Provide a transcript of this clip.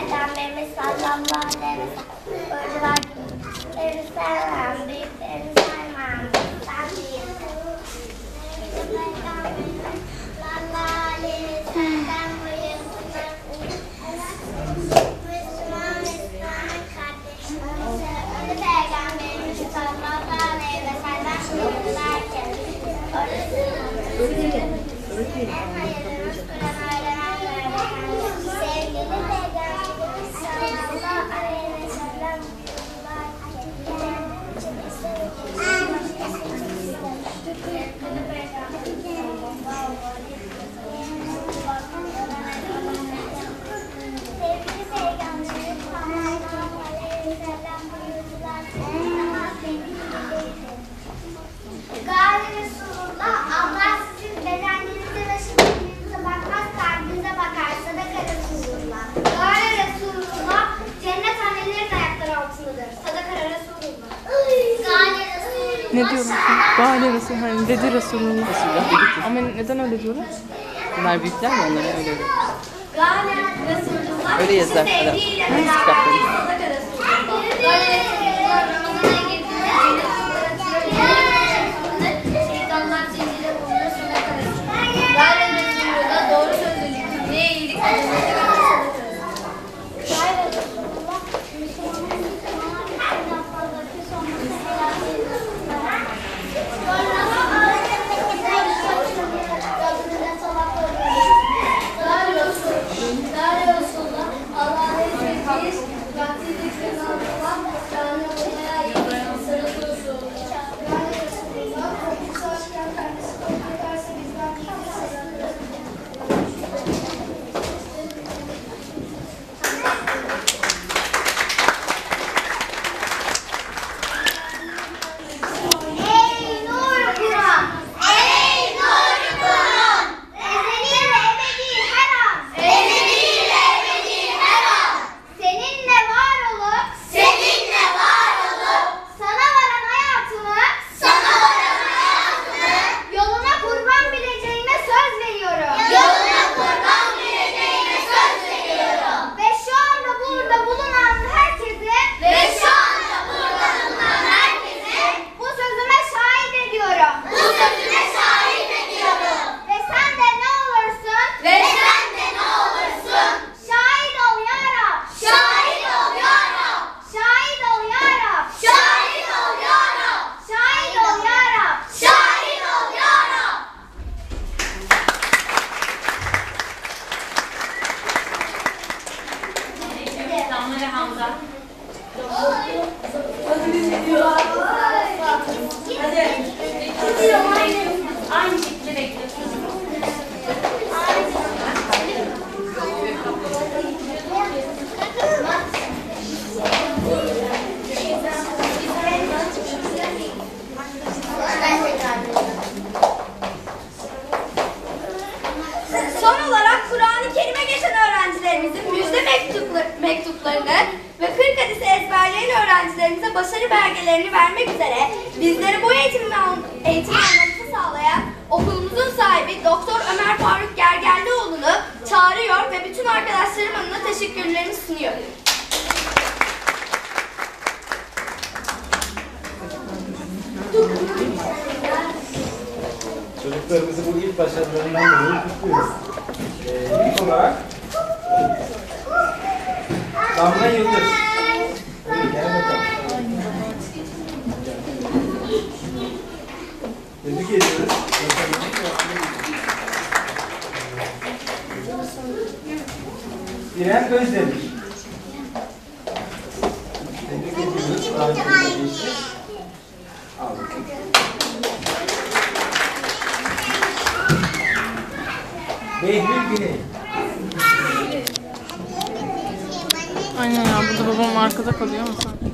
Peygamberimiz sallallahu aleyhi ve sellem buyurdular ki, Beni sevmem, büyüklerini sevmem, ben büyüğüm. Peygamberimiz sallallahu aleyhi ve sellem buyurdular ki, Müslüman Müslümanın kardeşi. Sevgili Peygamberimiz sallallahu aleyhi ve sellem buyurdular ki, en hayırlı Kur'an öğrenenlerden sevgili Peygamberimiz sallallahu aleyhi ve sellem buyurdular ki, kendim için istediğim başkası için istemem. Sevgili Peygamberimiz sallallahu aleyhi ve Sevgili Peygamberimiz sallallahu aleyhi ve sellem buyurdular ki, "Daha benim bileydim." Gâli Resulullah, Allah sizin bedenlerinize ve şekillerinize bakmaz, kalbinize bakar. Sadaka Resulullah. Gâli Resulullah, cennet annelerin ayakları altındadır. Sadaka Resulullah. Gâli Resulullah. Ne diyorsun? Bari Resul, hani dedi Resulullah. Ama neden öyle diyorlar? Bunlar büyükler mi onlara öyle öyle. Gâli Resulullah, Öyle yazar adam. kitapları? Damla ve Hamza. Aynı şekilde bekliyorsunuz. Öğrencilerimize başarı belgelerini vermek üzere bizleri bu eğitimi, al- eğitimi almamızı sağlayan okulumuzun sahibi Doktor Ömer Faruk Gergerlioğlu'nu çağırıyor ve bütün arkadaşlarım adına teşekkürlerimi sunuyor. Çocuklarımızı bu ilk başarılarından dolayı kutluyoruz. Ee, ilk olarak Damla Yıldız. Tebrik ediyoruz. İrem Özdemir. Tebrik ediyoruz. Behlül Güney. Aynen ya burada babam arkada kalıyor ama sen.